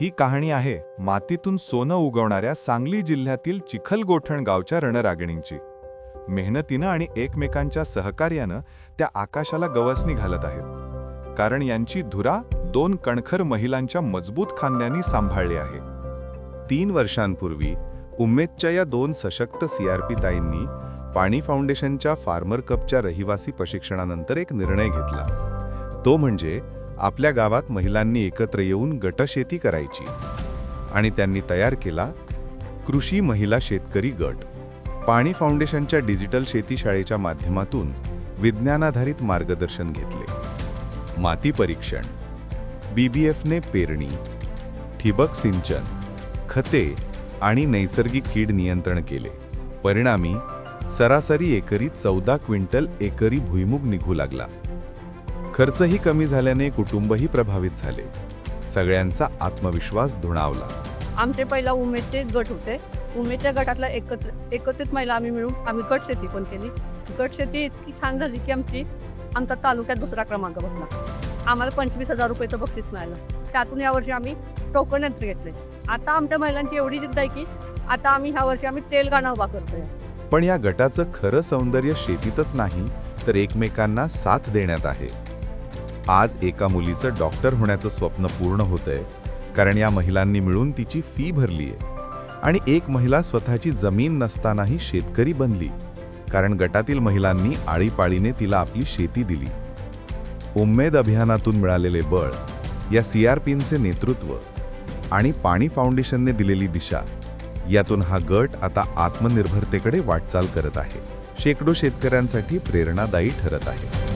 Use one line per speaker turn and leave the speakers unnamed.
ही कहाणी आहे मातीतून सोनं उगवणाऱ्या सांगली जिल्ह्यातील चिखलगोठण गावच्या रणरागिणींची. मेहनतीनं आणि एकमेकांच्या सहकार्यानं त्या आकाशाला गवसणी घालत आहेत. कारण यांची धुरा दोन कणखर महिलांच्या मजबूत खांद्यांनी सांभाळली आहे.
तीन वर्षांपूर्वी उम्मेदच्या या दोन सशक्त सीआरपी ताईंनी पाणी फाउंडेशनच्या फार्मर कपच्या रहिवासी प्रशिक्षणानंतर एक निर्णय घेतला. तो म्हणजे आपल्या गावात महिलांनी एकत्र येऊन गटशेती करायची आणि त्यांनी तयार केला कृषी महिला शेतकरी गट. पाणी फाउंडेशनच्या डिजिटल शेती शाळेच्या माध्यमातून विज्ञानाधारित मार्गदर्शन घेतले. माती परीक्षण बीबीएफने पेरणी ठिबक सिंचन खते आणि नैसर्गिक कीड नियंत्रण केले. परिणामी सरासरी एकरी चौदा क्विंटल एकरी भुईमुग निघू लागला. खर्चही कमी झाल्याने कुटुंबही प्रभावित झाले. सगळ्यांचा आत्मविश्वास धुणावला
आमचे पहिला उमेदचे गट होते. उमेदच्या गटातला एकत्र एकत्रित महिला आम्ही मिळून आम्ही गट शेती पण केली. गट शेती इतकी छान झाली की आमची आमचा तालुक्यात दुसरा क्रमांक बसला. आम्हाला पंचवीस हजार रुपयाचं बक्षीस मिळालं. त्यातून यावर्षी आम्ही टोकन यंत्र घेतले. आता आमच्या महिलांची एवढी जिद्द आहे की आता आम्ही ह्या वर्षी आम्ही तेल गाणं उभा करतोय.
पण या गटाचं खरं सौंदर्य शेतीतच नाही तर एकमेकांना साथ देण्यात आहे. आज एका मुलीचं डॉक्टर होण्याचं स्वप्न पूर्ण होतंय कारण या महिलांनी मिळून तिची फी भरली आहे आणि एक महिला स्वतःची जमीन नसतानाही शेतकरी बनली कारण गटातील महिलांनी आळीपाळीने तिला आपली शेती दिली. उम्मेद अभियानातून मिळालेले बळ या सी आर पींचे नेतृत्व आणि पाणी फाउंडेशनने दिलेली दिशा यातून हा गट आता आत्मनिर्भरतेकडे वाटचाल करत आहे. शेकडो शेतकऱ्यांसाठी प्रेरणादायी ठरत आहे.